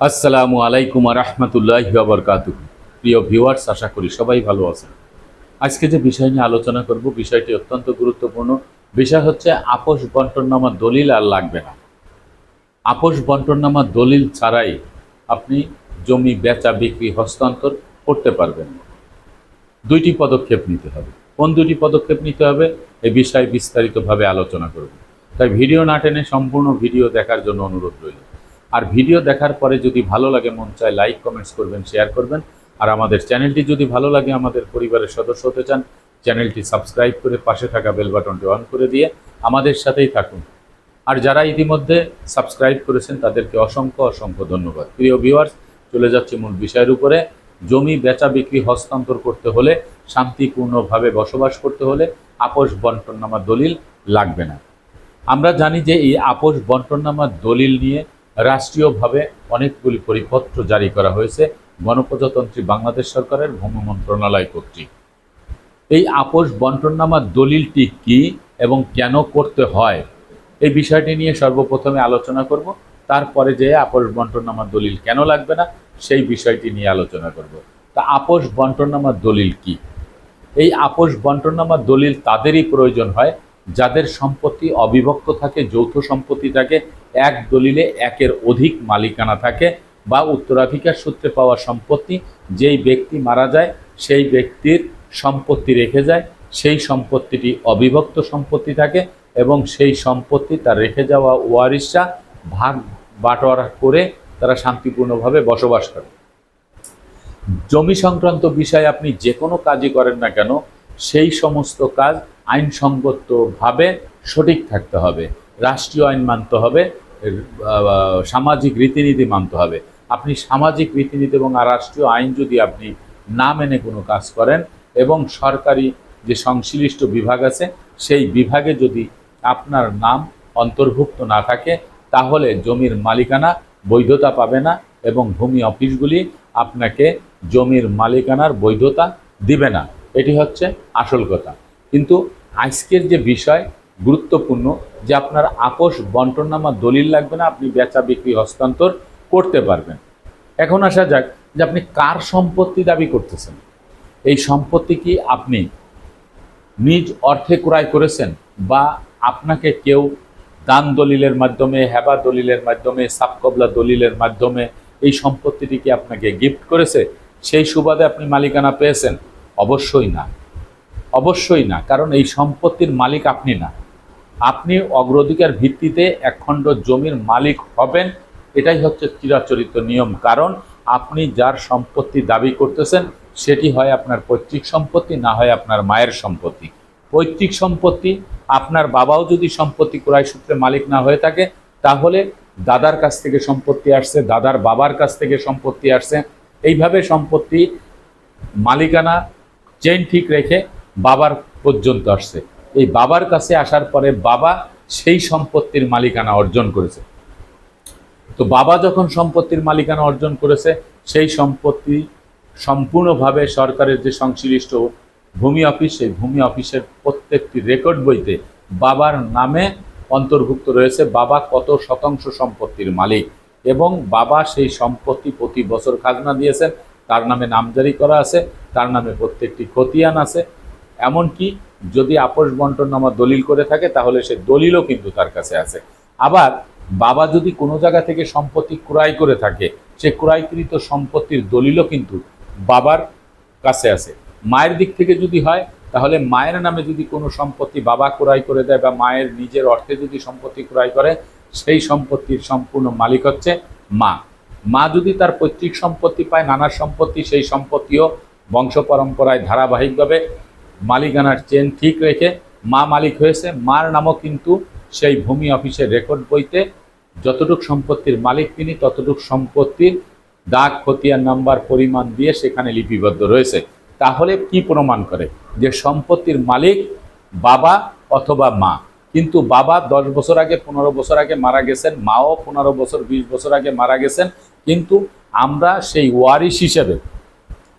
আসসালামু আলাইকুম রহমতুল্লাহ বরকাতু প্রিয় ভিউয়ার্স, আশা করি সবাই ভালো আছেন। আজকে যে বিষয় নিয়ে আলোচনা করব, বিষয়টি অত্যন্ত গুরুত্বপূর্ণ। বিষয় হচ্ছে, আপোষ বন্টননামা দলিল আর লাগবে না। আপোষ বন্টননামা দলিল ছাড়াই আপনি জমি বেচা, বিক্রি, হস্তান্তর করতে পারবেন দুইটি পদক্ষেপ নিতে হবে। কোন দুটি পদক্ষেপ নিতে হবে, এ বিষয়ে বিস্তারিতভাবে আলোচনা করব। তাই ভিডিও না টেনে সম্পূর্ণ ভিডিও দেখার জন্য অনুরোধ রইল। আর ভিডিও দেখার পরে যদি ভালো লাগে, মন চায় লাইক কমেন্টস করবেন শেয়ার করবেন। আর আমাদের চ্যানেলটি যদি ভালো লাগে, আমাদের পরিবারের সদস্য হতে চান, চ্যানেলটি সাবস্ক্রাইব করে পাশে থাকা বেল বাটনটি অন করে দিয়ে আমাদের সাথেই থাকুন। আর যারা ইতিমধ্যে সাবস্ক্রাইব করেছেন, তাদেরকে অসংখ্য অসংখ্য ধন্যবাদ। প্রিয় ভিউয়ার্স চলে যাচ্ছে মূল বিষয়ের উপরে। জমি বেচা বিক্রি হস্তান্তর করতে হলে, শান্তিপূর্ণভাবে বসবাস করতে হলে আপোষ বন্টননামা দলিল লাগবে না। আমরা জানি যে এই আপোষ বন্টননামা দলিল নিয়ে রাষ্ট্রীয়ভাবে অনেকগুলি পরিপত্র জারি করা হয়েছে গণপ্রজাতন্ত্রী বাংলাদেশ সরকারের ভূমি মন্ত্রণালয় কর্তৃক। এই আপোষ বন্টননামা দলিলটি কি এবং কেন করতে হয়, এই বিষয়টি নিয়ে সর্বপ্রথমে আলোচনা করব। তারপরে যে আপোষ বন্টননামা দলিল কেন লাগবে না, সেই বিষয়টি নিয়ে আলোচনা করব। তা আপোষ বন্টননামা দলিল কি? এই আপোষ বন্টননামা দলিল তাদেরই প্রয়োজন হয় যাদের সম্পত্তি অবিভক্ত থাকে, যৌথ সম্পত্তি থাকে, এক দলিলে একের অধিক মালিকানা থাকে বা উত্তরাধিকার সূত্রে পাওয়া সম্পত্তি, যেই ব্যক্তি মারা যায়, সেই ব্যক্তির সম্পত্তি রেখে যায়, সেই সম্পত্তিটি অবিভক্ত সম্পত্তি থাকে এবং সেই সম্পত্তি তার রেখে যাওয়া ওয়ারিশরা ভাগ বাটোয়ারা করে তারা শান্তিপূর্ণভাবে বসবাস করে। জমি সংক্রান্ত বিষয়ে আপনি যে কোনো কাজই করেন না কেন, সেই সমস্ত কাজ আইনসঙ্গতভাবে সঠিক থাকতে হবে। রাষ্ট্রীয় আইন মানতে হবে সামাজিক রীতিনীতি মানতে হবে। আপনি সামাজিক রীতিনীতি এবং রাষ্ট্রীয় আইন যদি আপনি না মেনে কোনো কাজ করেন এবং সরকারি যে সংশ্লিষ্ট বিভাগ আছে, সেই বিভাগে যদি আপনার নাম অন্তর্ভুক্ত না থাকে, তাহলে জমির মালিকানা বৈধতা পাবে না এবং ভূমি অফিসগুলি আপনাকে জমির মালিকানার বৈধতা দিবে না। এটি হচ্ছে আসল কথা। কিন্তু আজকের যে বিষয় গুরুত্বপূর্ণ যে আপনার আপোষ বন্টননামা দলিল লাগবে না, আপনি বেচা বিক্রি হস্তান্তর করতে পারবেন। এখন আসা যাক যে আপনি কার সম্পত্তি দাবি করতেছেন। এই সম্পত্তি কি আপনি নিজ অর্থে ক্রয় করেছেন বা আপনাকে কেউ দান দলিলের মাধ্যমে, হেবা দলিলের মাধ্যমে সাবকবলা দলিলের মাধ্যমে এই সম্পত্তিটি কি আপনাকে গিফট করেছে? সেই সুবাদে আপনি মালিকানা পেয়েছেন? অবশ্যই না। অবশ্যই না, কারণ এই সম্পত্তির মালিক আপনি না। আপনি অগ্রাধিকার ভিত্তিতে একখণ্ড জমির মালিক হবেন, এটাই হচ্ছে চিরাচরিত নিয়ম। কারণ আপনি যার সম্পত্তি দাবি করতেছেন, সেটি হয় আপনার পৈতৃক সম্পত্তি, না হয় আপনার মায়ের সম্পত্তি। পৈতৃক সম্পত্তি, আপনার বাবাও যদি সম্পত্তি ক্রয় সূত্রে মালিক না হয়ে থাকে, তাহলে দাদার কাছ থেকে সম্পত্তি আসছে, দাদার বাবার কাছ থেকে সম্পত্তি আসছে। এইভাবে সম্পত্তি মালিকানা চেন ঠিক রেখে বাবার পর্যন্ত আসছে। এই বাবার কাছে আসার পরে বাবা সেই সম্পত্তির মালিকানা অর্জন করেছে। তো বাবা যখন সম্পত্তির মালিকানা অর্জন করেছে, সেই সম্পত্তি সম্পূর্ণভাবে সরকারের যে সংশ্লিষ্ট ভূমি অফিস, সেই ভূমি অফিসের প্রত্যেকটি রেকর্ড বইতে বাবার নামে অন্তর্ভুক্ত রয়েছে, বাবা কত শতাংশ সম্পত্তির মালিক এবং বাবা সেই সম্পত্তি প্রতি বছর খাজনা দিয়েছেন, তার নামে নামজারি করা আছে, তার নামে প্রত্যেকটি খতিয়ান আছে এমনকি যদি আপোষ বন্টননামা দলিল করে থাকে, তাহলে সে দলিলও কিন্তু তার কাছে আছে। আবার বাবা যদি কোনো জায়গা থেকে সম্পত্তি ক্রয় করে থাকে, সে ক্রয়কৃত সম্পত্তির দলিলও কিন্তু বাবার কাছে আছে। মায়ের দিক থেকে যদি হয়, তাহলে মায়ের নামে যদি কোনো সম্পত্তি বাবা ক্রয় করে দেয় বা মায়ের নিজের অর্থে যদি সম্পত্তি ক্রয় করে, সেই সম্পত্তির সম্পূর্ণ মালিক হচ্ছে মা। মা যদি তার পৈতৃক সম্পত্তি পায়, নানার সম্পত্তি, সেই সম্পত্তিও বংশ পরম্পরায় ধারাবাহিকভাবে মালিকানার চেন ঠিক রেখে মা মালিক হয়েছে। মার নামও কিন্তু সেই ভূমি অফিসের রেকর্ড বইতে। যতটুক সম্পত্তির মালিক তিনি, ততটুক সম্পত্তির দাগ খতিয়ার নাম্বার পরিমাণ দিয়ে সেখানে লিপিবদ্ধ রয়েছে। তাহলে কি প্রমাণ করে যে সম্পত্তির মালিক বাবা অথবা মা? কিন্তু বাবা দশ বছর আগে, পনেরো বছর আগে মারা গেছেন, মাও পনেরো বছর, বিশ বছর আগে মারা গেছেন। কিন্তু আমরা সেই ওয়ারিশ হিসেবে,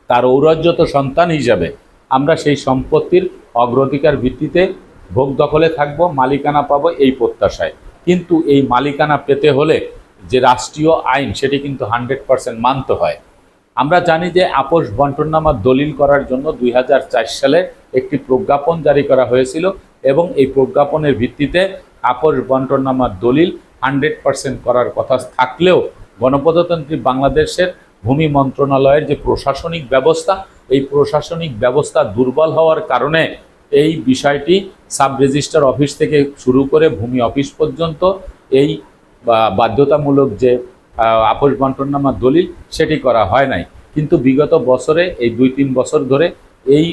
তার ঔরাজ্যত সন্তান হিসাবে আমরা সেই সম্পত্তির অগ্রাধিকার ভিত্তিতে ভোগ দখলে থাকব, মালিকানা পাবো এই প্রত্যাশায়। কিন্তু এই মালিকানা পেতে হলে যে রাষ্ট্রীয় আইন, সেটি কিন্তু হান্ড্রেড পার্সেন্ট মানতে হয়। আমরা জানি যে আপোষ বন্টননামা দলিল করার জন্য দুই হাজার চার সালে একটি প্রজ্ঞাপন জারি করা হয়েছিল এবং এই প্রজ্ঞাপনের ভিত্তিতে আপোষ বন্টননামার দলিল হান্ড্রেড পার্সেন্ট করার কথা থাকলেও গণপ্রজাতন্ত্রী বাংলাদেশের ভূমি মন্ত্রণালয়ের যে প্রশাসনিক ব্যবস্থা এই প্রশাসনিক ব্যবস্থা দুর্বল হওয়ার কারণে এই বিষয়টি সাব রেজিস্ট্রার অফিস থেকে শুরু করে ভূমি অফিস পর্যন্ত এই বাধ্যতামূলক যে আপোষ বন্টননামা দলিল সেটি করা হয় নাই। কিন্তু বিগত বছরে, এই দুই তিন বছর ধরে এই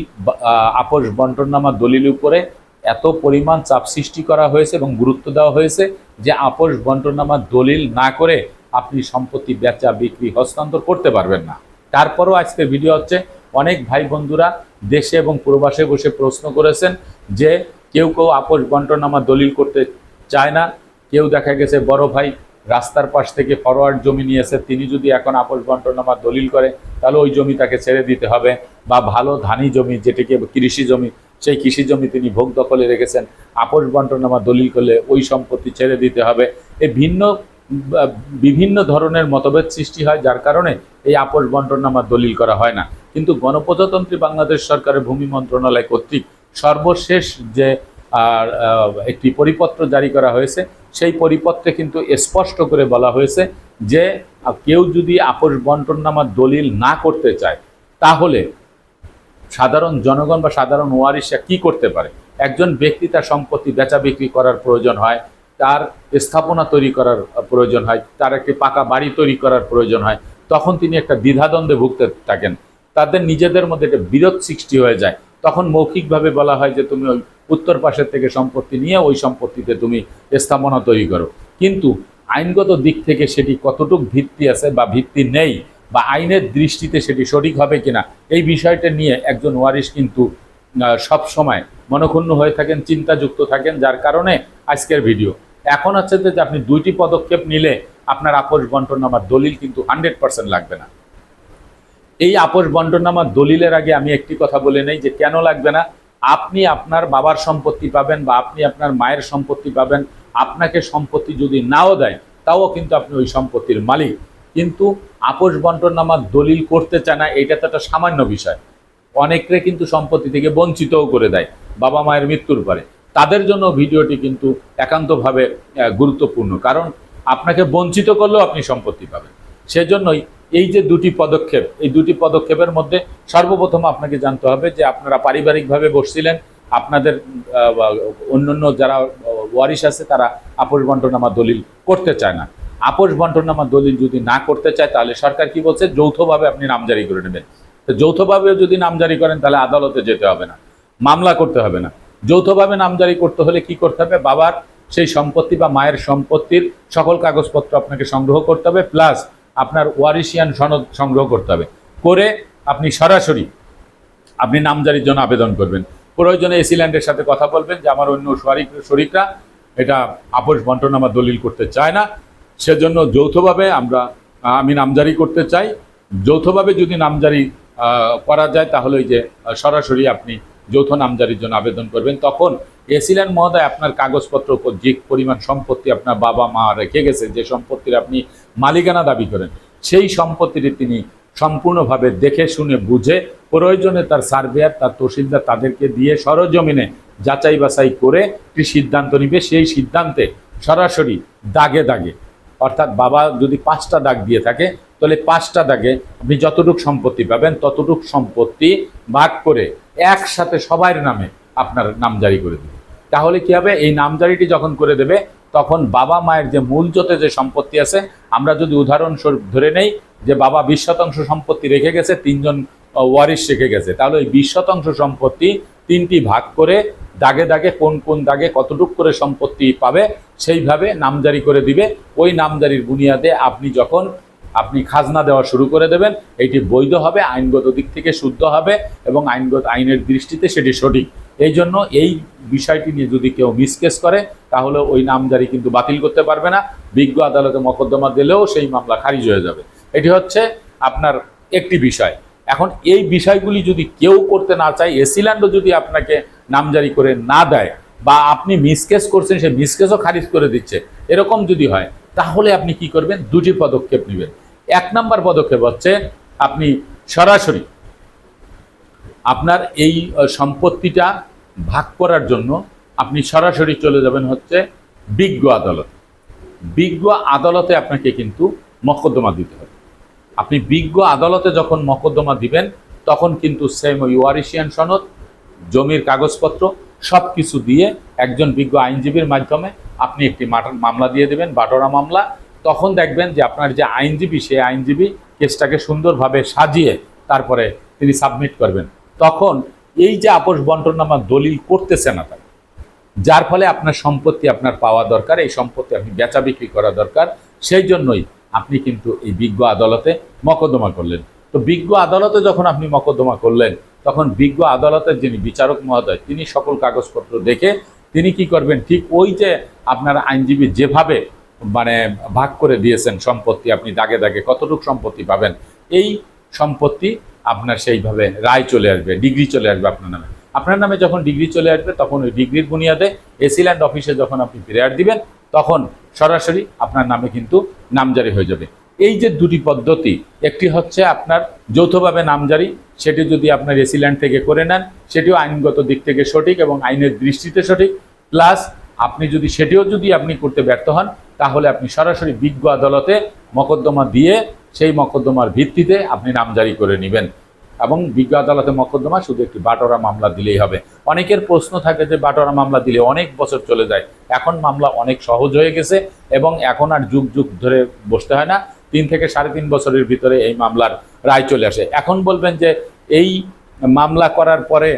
আপোষ বন্টননামা দলিল উপরে এত পরিমাণ চাপ সৃষ্টি করা হয়েছে এবং গুরুত্ব দেওয়া হয়েছে যে আপোষ বন্টননামা দলিল না করে আপনি সম্পত্তি বেচা, বিক্রি, হস্তান্তর করতে পারবেন না। তারপরও আজকে ভিডিও হচ্ছে অনেক ভাই বন্ধুরা দেশে এবং প্রবাসে বসে প্রশ্ন করেছেন যে কেউ কেউ আপোষ বন্টননামা দলিল করতে চায় না। কেউ দেখা গেছে বড় ভাই রাস্তার পাশ থেকে ফরওয়ার্ড জমি নিয়েছে, তিনি যদি এখন আপোষ বন্টননামা দলিল করে, তাহলে ওই জমি তাকে ছেড়ে দিতে হবে বা ভালো ধানি জমি, যেটিকে কৃষি জমি, সেই কৃষি জমি তিনি ভোগ দখলে রেখেছেন, আপোষ বন্টননামা দলিল করলে ওই সম্পত্তি ছেড়ে দিতে হবে। এ ভিন্ন বিভিন্ন ধরনের মতভেদ সৃষ্টি হয়, যার কারণে এই আপোষ বন্টননামা দলিল করা হয় না। কিন্তু গণপ্রজাতন্ত্রী বাংলাদেশ সরকারের ভূমি মন্ত্রণালয় কর্তৃক সর্বশেষ যে, আর একটি পরিপত্র জারি করা হয়েছে, সেই পরিপত্রে কিন্তু স্পষ্ট করে বলা হয়েছে যে কেউ যদি আপোষ বন্টননামা দলিল না করতে চায়, তাহলে সাধারণ জনগণ বা সাধারণ ওয়ারিশা কি করতে পারে? একজন ব্যক্তি তার সম্পত্তি বেচা বিক্রি করার প্রয়োজন হয়, তার স্থাপনা তৈরি করার প্রয়োজন হয়, তার একটি পাকা বাড়ি তৈরি করার প্রয়োজন হয়, তখন তিনি একটা দ্বিধাদ্বন্দ্বে ভুগতে থাকেন। তাদের নিজেদের মধ্যে একটা বিরোধ সৃষ্টি হয়ে যায়। তখন মৌখিকভাবে বলা হয় যে, তুমি ওই উত্তর পাশের থেকে সম্পত্তি নিয়ে ওই সম্পত্তিতে তুমি স্থাপনা তৈরি করো। কিন্তু আইনগত দিক থেকে সেটি কতটুক ভিত্তি আছে বা ভিত্তি নেই বা আইনের দৃষ্টিতে সেটি সঠিক হবে কিনা, এই বিষয়টা নিয়ে একজন ওয়ারিশ কিন্তু সব সময় মনক্ষুণ্ণ হয়ে থাকেন, চিন্তাযুক্ত থাকেন, যার কারণে আজকের ভিডিও। এখন হচ্ছে যে আপনি দুইটি পদক্ষেপ নিলে আপনার আপোষ আমার দলিল কিন্তু হান্ড্রেড পার্সেন্ট লাগবে না। এই আপোষ বন্টননামার দলিলের আগে আমি একটি কথা বলে নেই যে কেন লাগবে না? আপনি আপনার বাবার সম্পত্তি পাবেন বা আপনি আপনার মায়ের সম্পত্তি পাবেন। আপনাকে সম্পত্তি যদি নাও দেয়, তাও কিন্তু আপনি ওই সম্পত্তির মালিক। কিন্তু আপোষ বন্টননামার দলিল করতে চায় না, এটা তো একটা সামান্য বিষয়। অনেকরে কিন্তু সম্পত্তি থেকে বঞ্চিতও করে দেয়, বাবা মায়ের মৃত্যুর পরে। তাদের জন্য ভিডিওটি কিন্তু একান্তভাবে গুরুত্বপূর্ণ। কারণ আপনাকে বঞ্চিত করলেও আপনি সম্পত্তি পাবেন। সেজন্যই এই যে দুটি পদক্ষেপ, এই দুটি পদক্ষেপের মধ্যে সর্বপ্রথম আপনাকে জানতে হবে যে আপনারা পারিবারিকভাবে বসছিলেন, আপনাদের অন্যান্য যারা ওয়ারিশ আছে তারা আপোষ বন্টনামা দলিল করতে চায় না। আপোষ বন্টনামা দলিল যদি না করতে চায়, তাহলে সরকার কি বলছে? যৌথভাবে আপনি নামজারি করে নেবেন। তো যৌথভাবে যদি নামজারি করেন, তাহলে আদালতে যেতে হবে না, মামলা করতে হবে না। যৌথভাবে নামজারি করতে হলে কি করতে হবে? বাবার সেই সম্পত্তি বা মায়ের সম্পত্তির সকল কাগজপত্র আপনাকে সংগ্রহ করতে হবে, প্লাস আপনার ওয়ারিশিয়ান সনদ সংগ্রহ করতে হবে। করে আপনি সরাসরি আপনি নামজারির জন্য আবেদন করবেন। প্রয়োজনে এসিল্যান্ডের সাথে কথা বলবেন যে আমার অন্য শরিক, শরিকরা এটা আপোষ বন্টনামা দলিল করতে চায় না। সেজন্য যৌথভাবে আমরা, আমি নামজারি করতে চাই। যৌথভাবে যদি নামজারি করা যায় তাহলে ওই যে সরাসরি আপনি যৌথ নামজারির জন্য আবেদন করবেন, তখন এসিল্যান্ড মহোদয় আপনার কাগজপত্র যে পরিমাণ সম্পত্তি আপনার বাবা মা রেখে গেছে, যে সম্পত্তির আপনি মালিকানা দাবি করেন, সেই সম্পত্তিটি তিনি সম্পূর্ণভাবে দেখে শুনে বুঝে প্রয়োজনে তার সার্ভেয়ার, তার তহসিলদার তাদেরকে দিয়ে সরজমিনে যাচাই বাছাই করে একটি সিদ্ধান্ত নিবে। সেই সিদ্ধান্তে সরাসরি দাগে দাগে, অর্থাৎ বাবা যদি পাঁচটা দাগ দিয়ে থাকে, তাহলে পাঁচটা দাগে আপনি যতটুক সম্পত্তি পাবেন, ততটুক সম্পত্তি ভাগ করে একসাথে সবার নামে আপনার নাম জারি করে দেবে। তাহলে কি হবে? এই নামজারিটি যখন করে দেবে, তখন বাবা মায়ের যে মূল জোতে যে সম্পত্তি আছে, আমরা যদি উদাহরণস্বরূপ ধরে নেই যে বাবা বিশ শতাংশ সম্পত্তি রেখে গেছে, তিনজন ওয়ারিশ রেখে গেছে, তাহলে ওই বিশ শতাংশ সম্পত্তি তিনটি ভাগ করে দাগে দাগে কোন কোন দাগে কতটুক করে সম্পত্তি পাবে, সেইভাবে নামজারি করে দিবে। ওই নামজারির বুনিয়াদে আপনি যখন আপনি খাজনা দেওয়া শুরু করে দেবেন, এটি বৈধ হবে, আইনগত দিক থেকে শুদ্ধ হবে এবং আইনগত, আইনের দৃষ্টিতে সেটি সঠিক। এই জন্য এই বিষয়টি নিয়ে যদি কেউ মিসকেস করে, তাহলে ওই নামজারি কিন্তু বাতিল করতে পারবে না। বিজ্ঞ আদালতে মকদ্দমা দিলেও সেই মামলা খারিজ হয়ে যাবে। এটি হচ্ছে আপনার একটি বিষয়। এখন এই বিষয়গুলি যদি কেউ করতে না চায় এসিল্যান্ডও যদি আপনাকে নামজারি করে না দেয় বা আপনি মিসকেস করছেন, সে মিসকেসও খারিজ করে দিচ্ছে, এরকম যদি হয়, তাহলে আপনি কি করবেন? দুটি পদক্ষেপ নেবেন। এক নাম্বার পদক্ষেপ হচ্ছে, আপনি সরাসরি আপনার এই সম্পত্তিটা ভাগ করার জন্য আপনি সরাসরি চলে যাবেন হচ্ছে বিজ্ঞ আদালত। বিজ্ঞ আদালতে আপনাকে কিন্তু মকদ্দমা দিতে হবে। আপনি বিজ্ঞ আদালতে যখন মকদ্দমা দিবেন, তখন কিন্তু সেম ওই ওয়ারিশিয়ান সনদ, জমির কাগজপত্র সব কিছু দিয়ে একজন বিজ্ঞ আইনজীবীর মাধ্যমে আপনি একটি মামলা দিয়ে দেবেন বাটোরা মামলা। তখন দেখবেন যে আপনার যে আইনজীবী, সেই আইনজীবী কেসটাকে সুন্দরভাবে সাজিয়ে তারপরে তিনি সাবমিট করবেন। তখন এই যে আপোষ বন্টন আমার দলিল করতেছে না তারা, যার ফলে আপনার সম্পত্তি আপনার পাওয়া দরকার, এই সম্পত্তি আপনি বেচা বিক্রি করা দরকার, সেই জন্যই আপনি কিন্তু এই বিজ্ঞ আদালতে মকদ্দমা করলেন। তো বিজ্ঞ আদালতে যখন আপনি মকদ্দমা করলেন, তখন বিজ্ঞ আদালতের যিনি বিচারক মহোদয়, তিনি সকল কাগজপত্র দেখে তিনি কি করবেন? ঠিক ওই যে আপনার আইনজীবী যেভাবে মানে ভাগ করে দিয়েছেন সম্পত্তি, আপনি দাগে দাগে কতটুকু সম্পত্তি পাবেন, এই সম্পত্তি আপনার সেইভাবে রায় চলে আসবে, ডিগ্রি চলে আসবে আপনার নামে। আপনার নামে যখন ডিগ্রি চলে আসবে, তখন ওই ডিগ্রির বুনিয়াদে এসিল্যান্ড অফিসে যখন আপনি ফিরিয়ার দিবেন, তখন সরাসরি আপনার নামে কিন্তু নামজারি হয়ে যাবে। এই যে দুটি পদ্ধতি, একটি হচ্ছে আপনার যৌথভাবে নামজারি, সেটি যদি আপনার এসিল্যান্ড থেকে করে নেন, সেটিও আইনগত দিক থেকে সঠিক এবং আইনের দৃষ্টিতে সঠিক। প্লাস আপনি যদি, সেটিও যদি আপনি করতে ব্যর্থ হন, তাহলে আপনি সরাসরি বিজ্ঞ আদালতে মকদ্দমা দিয়ে সেই মকদ্দমার ভিত্তিতে আপনি নামজারি করে নেবেন। এবং বিজ্ঞ আদালতে মকদ্দমা শুধু একটি বাটোরা মামলা দিলেই হবে। অনেকের প্রশ্ন থাকে যে বাটোরা মামলা দিলে অনেক বছর চলে যায়। এখন মামলা অনেক সহজ হয়ে গেছে এবং এখন আর যুগ যুগ ধরে বসতে হয় না। তিন থেকে সাড়ে তিন বছরের ভিতরে এই মামলার রায় চলে আসে। এখন বলবেন যে এই মামলা করার পরে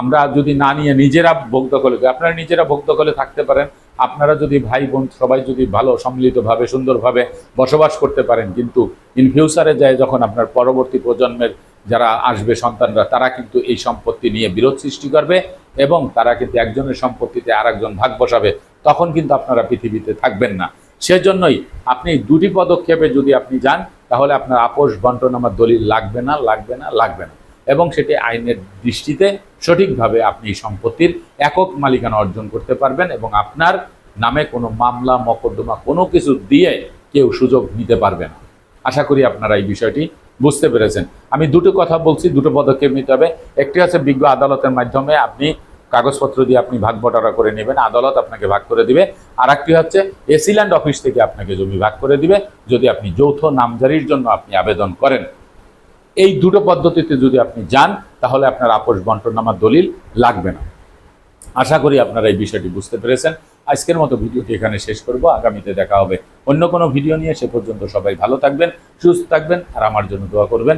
আমরা যদি না নিয়ে নিজেরা ভোগ দখলে আপনারা নিজেরা ভোগ দখলে থাকতে পারেন। আপনারা যদি ভাই বোন সবাই যদি ভালো, সম্মিলিতভাবে, সুন্দরভাবে বসবাস করতে পারেন, কিন্তু ইন ফিউচারে যায় যখন আপনার পরবর্তী প্রজন্মের যারা আসবে সন্তানরা, তারা কিন্তু এই সম্পত্তি নিয়ে বিরোধ সৃষ্টি করবে এবং তারা কিন্তু একজনের সম্পত্তিতে আরেকজন ভাগ বসাবে, তখন কিন্তু আপনারা পৃথিবীতে থাকবেন না। সেজন্যই আপনি দুটি পদক্ষেপে যদি আপনি যান, তাহলে আপনার আপোষ বন্টন আমার দলিল লাগবে না লাগবে না লাগবে না। এবং সেটি আইনের দৃষ্টিতে সঠিকভাবে আপনি সম্পত্তির একক মালিকানা অর্জন করতে পারবেন এবং আপনার নামে কোনো মামলা, মকদ্দমা, কোনো কিছু দিয়ে কেউ সুযোগ নিতে পারবে না। আশা করি আপনারা এই বিষয়টি বুঝতে পেরেছেন। আমি দুটো কথা বলছি, দুটো পদক্ষেপ নিতে হবে। একটি হচ্ছে বিজ্ঞ আদালতের মাধ্যমে আপনি কাগজপত্র দিয়ে আপনি ভাগ বটারা করে নেবেন, আদালত আপনাকে ভাগ করে দিবে। আর একটি হচ্ছে এসিল্যান্ড অফিস থেকে আপনাকে জমি ভাগ করে দিবে। যদি আপনি যৌথ নামজারির জন্য আপনি আবেদন করেন এই দুটো পদ্ধতিতে যদি আপনি যান, তাহলে আপনার আপোষ বন্টন আমার দলিল লাগবে না। আশা করি আপনারা এই বিষয়টি বুঝতে পেরেছেন। আজকের মতো ভিডিওটি এখানে শেষ করব। আগামীতে দেখা হবে অন্য কোনো ভিডিও নিয়ে। সে পর্যন্ত সবাই ভালো থাকবেন, সুস্থ থাকবেন, আর আমার জন্য দোয়া করবেন।